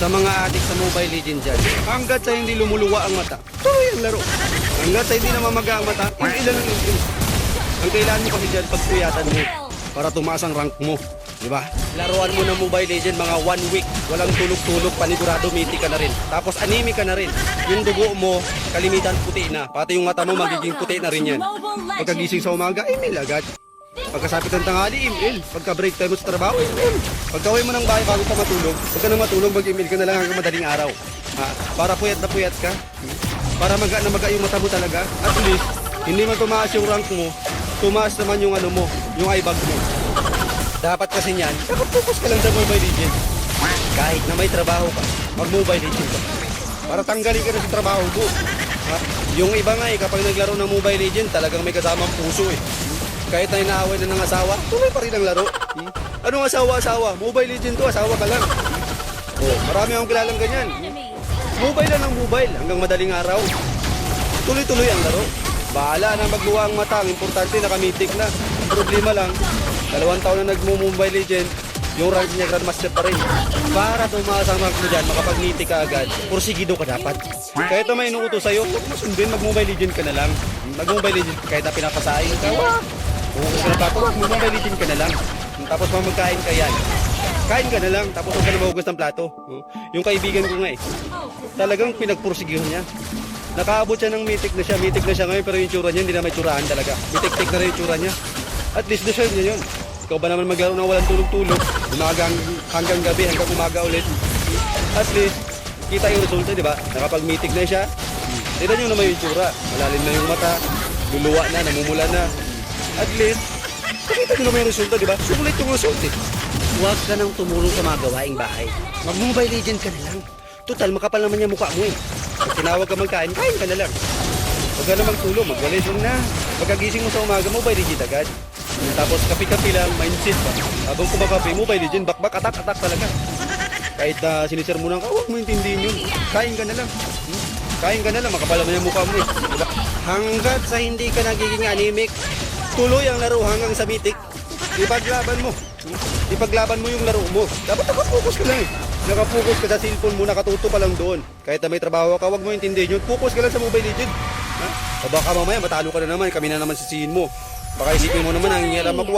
sa mga adik sa Mobile Legends dyan. Hanggat sa hindi lumuluwa ang mata, tuloy ang laro. Hanggat sa hindi namamaga ang mata, ilan ang ilan. Ang kailangan mo kasi dyan, pagpuyatan mo para tumaas ang rank mo. Di ba? Laruan mo ng Mobile Legend mga one week. Walang tulog-tulog, panigurado, miti ka na rin. Tapos anime ka na rin. Yung dugo mo, kalimitan puti na. Pati yung mata mo, magiging puti na rin yan. Pagkagising sa umaga, email agad. Pagkasapit ng tanghali, email. Pagka break time mo sa trabaho, email. Pagka-uwi mo ng bahay bago ka matulog, huwag ka na matulog, mag-email ka na lang hanggang madaling araw. Ha? Para puyat na puyat ka. Para maga na maga yung mata mo talaga. At least, hindi man tumaas yung rank mo, tumaas naman yung ano mo, yung eyebag mo. Dapat kasi niyan, nakapokos ka lang sa Mobile Legends. Kahit na may trabaho ka, mag-Mobile Legends ka. Para tanggalin ka na sa trabaho mo. Ha? Yung iba nga eh, kapag naglaro ng Mobile Legends, talagang may kasamang puso eh. Kahit na inaaway na ng asawa, tuloy pa rin ang laro. Hmm? Anong asawa-asawa? Mobile Legends to, asawa ka lang. Oh, marami akong kilalang ganyan. Mobile lang ng mobile hanggang madaling araw. Tuloy-tuloy ang laro. Bahala na magluwa ang mata. Ang importante nakamitik na. Ang problema lang, dalawang taon na nagmo-mobile legend, yung rank niya Grandmaster pa rin. Para tumaas ang rank mo dyan, makapag-niti ka agad, porsigido ka dapat. Kahit na may inuuto sa'yo, huwag mo sundin, mag-mobile legend ka na lang. Mag-mobile legend, kahit na pinapasahin ka, wag. Huwag ka na mag-mobile legend ka na lang. Tapos pag magkain ka yan, kain ka na lang, tapos huwag ka na mahugas ng plato. Oh. Yung kaibigan ko nga eh, talagang pinagpursigihan niya. Nakaabot siya ng mitik na siya, mitik na siya ngayon, pero yung tsura niya hindi na may tsurahan talaga. Mitik-tik na rin yung tsura niya. At least deserve niya yun. Ikaw ba naman maglaro ng walang tulog-tulog, umaga hanggang, gabi, hanggang umaga ulit. At least, kita yung resulta, di ba? Nakapag-mitik na siya. Tignan niyo naman yung tsura. Malalim na yung mata, luluwa na, namumula na. At least, Nakita nyo naman yung resulta, di ba? Sukulit yung result eh. Huwag ka nang tumulong sa mga gawaing bahay. Mag-mobile legend ka na lang. Total, makapal naman yung mukha mo eh. Pag tinawag ka magkain, kain ka na lang. Huwag ka na magtulog, magwalis lang na. Pagkagising mo sa umaga, mobile legend agad. Tapos kapi-kapi lang, mindset pa. Habang kumakapi, mobile legend, bakbak, atak-atak talaga. Kahit na sinisir mo ka, huwag mo intindihin yun. Kain ka na lang. Hmm? Kain ka na lang, makapal naman yung mukha mo eh. Diba? Hanggat sa hindi ka nagiging anemic, tuloy ang laro hanggang sa mitik. Ipaglaban mo. Ipaglaban mo yung laro mo. Dapat nakapokus ka lang eh. Nakapokus ka sa cellphone mo, nakatuto pa lang doon. Kahit na may trabaho ka, wag mo intindihin yun. Focus ka lang sa Mobile Legend. Ha? O baka mamaya matalo ka na naman, kami na naman sisihin mo. Baka isipin mo naman, ang hiram ako.